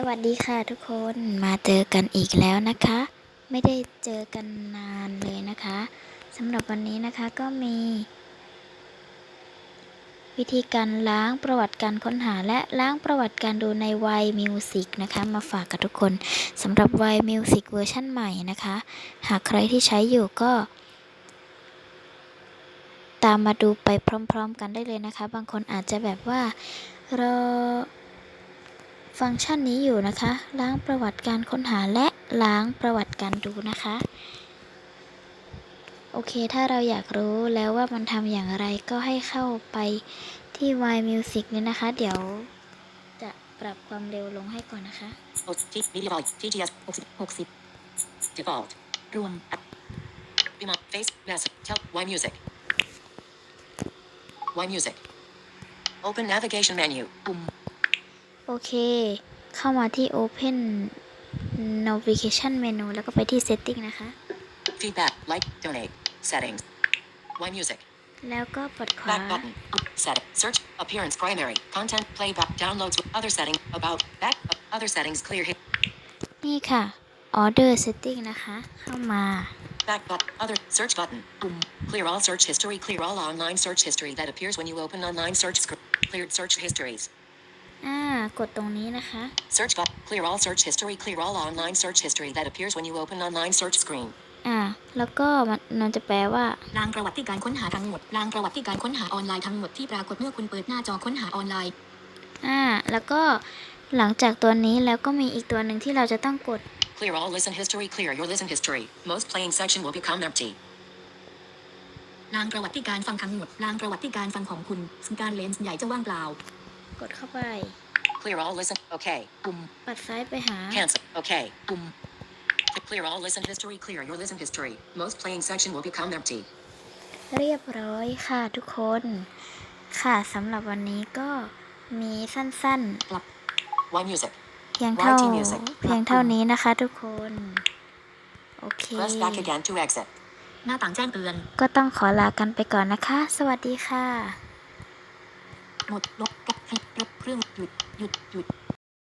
สวัสดีค่ะทุกคนมาเจอกันอีกแล้วนะคะ ไม่ได้เจอกันนานเลยนะคะสำหรับวันนี้นะคะก็มี วิธีการล้างประวัติการค้นหาและล้างประวัติการดูในวัยมิวสิกนะคะ มาฝากกับทุกคนสำหรับวัยมิวสิกเวอร์ชั่นใหม่นะคะ หากใครที่ใช้อยู่ก็ ตามมาดูไปพร้อม ๆ กันได้เลยนะคะ บางคนอาจจะแบบว่ารอ ฟังก์ชันนี้อยู่นะคะ ล้างประวัติการค้นหาและล้างประวัติการดูนะคะ โอเค ถ้าเราอยากรู้แล้วว่ามันทำอย่างไรก็ให้เข้าไปที่ Y Music นี่นะคะ เดี๋ยวจะปรับความเร็วลงให้ก่อนนะคะ default รวม Remote Face mess Tell Y Music Y Music Open Navigation Menu ปุ่ม โอเค เข้ามาที่ Open Navigation Menu แล้วก็ไปที่ Setting นะคะ Feedback Like Donate Settings Y Music แล้วก็ปลดขวา Back button Set Search Appearance Primary Content Playback Downloads Other Setting About Back Other Settings Clear Hit นี่ค่ะ Order Setting นะคะ เข้ามา Back button Other Search button ปุ่ม Clear all search history Clear all online search history that appears when you open online search screen Cleared search histories อ่ากดตรงนี้นะคะ Search button. Clear all search history. Clear all online search history that appears when you open online search screen. อ่า แล้วก็มันมันจะแปลว่าล้างประวัติการค้นหาทั้งหมดล้างประวัติการค้นหาออนไลน์ทั้งหมดที่ปรากฏเมื่อคุณเปิดหน้าจอค้นหาออนไลน์ อ่า แล้วก็หลังจากตัวนี้แล้วก็มีอีกตัวหนึ่งที่เราจะต้องกด Clear all listen history. Clear your listen history. Most playing section will become empty. ล้างประวัติการฟังทั้งหมดล้างประวัติการฟังของคุณซึ่งการเลนส์ใหญ่จะว่างเปล่า กดเข้าไป Clear all listen. Okay. ปุ่มปัดซ้ายไปหา Cancel. Okay. ปุ่ม Clear all listen history. Clear your listen history. Most playing section will become empty. เรียบร้อยค่ะทุกคน ค่ะสำหรับวันนี้ก็มีสั้น Y music. ๆเพียงเท่า YT Music เพียงเท่านี้นะคะทุกคน โอเค Press back again to exit. หน้าต่างแจ้งเตือน ก็ต้องขอลากันไปก่อนนะคะ สวัสดีค่ะ หมดลบกับให้ รับเครื่องหยุดหยุดหยุด